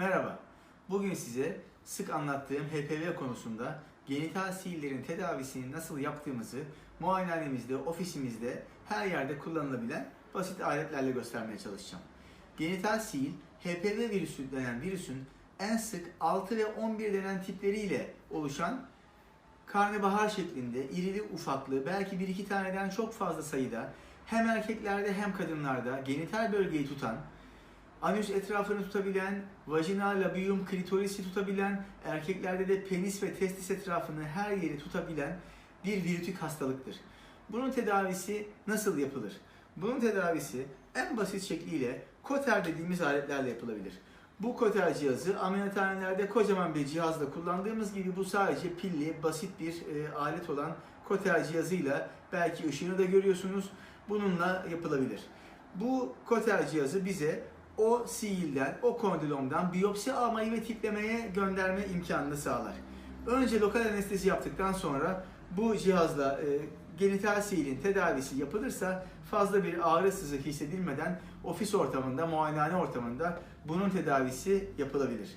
Merhaba. Bugün size sık anlattığım HPV konusunda genital sihirlerin tedavisini nasıl yaptığımızı muayenehanemizde, ofisimizde, her yerde kullanılabilen basit aletlerle göstermeye çalışacağım. Genital sihir, HPV virüsü denen virüsün en sık 6 ve 11 denen tipleriyle oluşan karnabahar şeklinde irili ufaklı belki bir iki taneden çok fazla sayıda hem erkeklerde hem kadınlarda genital bölgeyi tutan anüs etrafını tutabilen, vajinal labiyum klitorisi tutabilen, erkeklerde de penis ve testis etrafını her yeri tutabilen bir virütik hastalıktır. Bunun tedavisi nasıl yapılır? Bunun tedavisi en basit şekliyle koter dediğimiz aletlerle yapılabilir. Bu koter cihazı ameliyathanelerde kocaman bir cihazla kullandığımız gibi bu sadece pilli, basit bir e, alet olan koter cihazıyla belki ışığını da görüyorsunuz. Bununla yapılabilir. Bu koter cihazı bize o sihirden, o kondilomdan biyopsi almayı ve tiplemeye gönderme imkanını sağlar. Önce lokal anestezi yaptıktan sonra bu cihazla e, genital sihirin tedavisi yapılırsa fazla bir ağrı hissedilmeden ofis ortamında, muayenehane ortamında bunun tedavisi yapılabilir.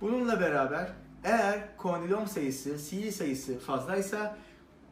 Bununla beraber eğer kondilom sayısı, sihir sayısı fazlaysa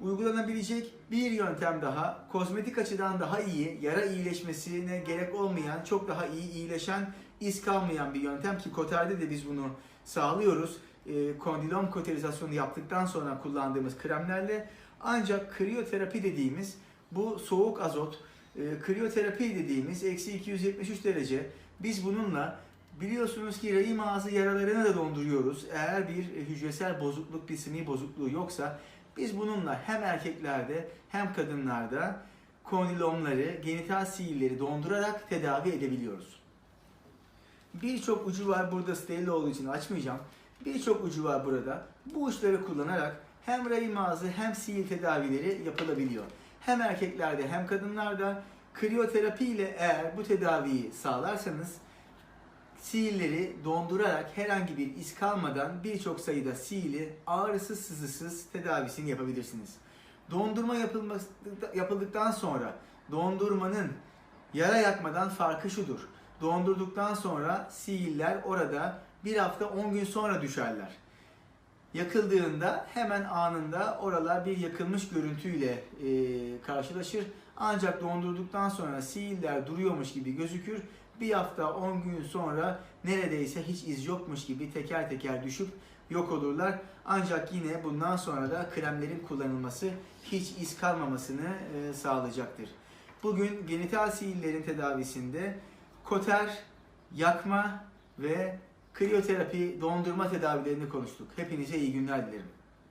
uygulanabilecek bir yöntem daha, kozmetik açıdan daha iyi, yara iyileşmesine gerek olmayan, çok daha iyi iyileşen, iz kalmayan bir yöntem ki koterde de biz bunu sağlıyoruz. E, kondilom koterizasyonu yaptıktan sonra kullandığımız kremlerle ancak kriyoterapi dediğimiz bu soğuk azot, e, kriyoterapi dediğimiz eksi 273 derece biz bununla Biliyorsunuz ki rahim ağzı yaralarını da donduruyoruz. Eğer bir hücresel bozukluk, bir simi bozukluğu yoksa biz bununla hem erkeklerde hem kadınlarda kondilomları, genital sihirleri dondurarak tedavi edebiliyoruz. Birçok ucu var burada steril olduğu için açmayacağım. Birçok ucu var burada. Bu uçları kullanarak hem rahim ağzı hem sihir tedavileri yapılabiliyor. Hem erkeklerde hem kadınlarda kriyoterapi ile eğer bu tedaviyi sağlarsanız sihirleri dondurarak herhangi bir iz kalmadan birçok sayıda sihirli ağrısız sızısız tedavisini yapabilirsiniz. Dondurma yapıldıktan sonra dondurmanın yara yakmadan farkı şudur. Dondurduktan sonra sihirler orada bir hafta 10 gün sonra düşerler. Yakıldığında hemen anında oralar bir yakılmış görüntüyle e, karşılaşır. Ancak dondurduktan sonra sihirler duruyormuş gibi gözükür. Bir hafta 10 gün sonra neredeyse hiç iz yokmuş gibi teker teker düşüp yok olurlar. Ancak yine bundan sonra da kremlerin kullanılması hiç iz kalmamasını e, sağlayacaktır. Bugün genital sihirlerin tedavisinde koter, yakma ve kriyoterapi, dondurma tedavilerini konuştuk. Hepinize iyi günler dilerim.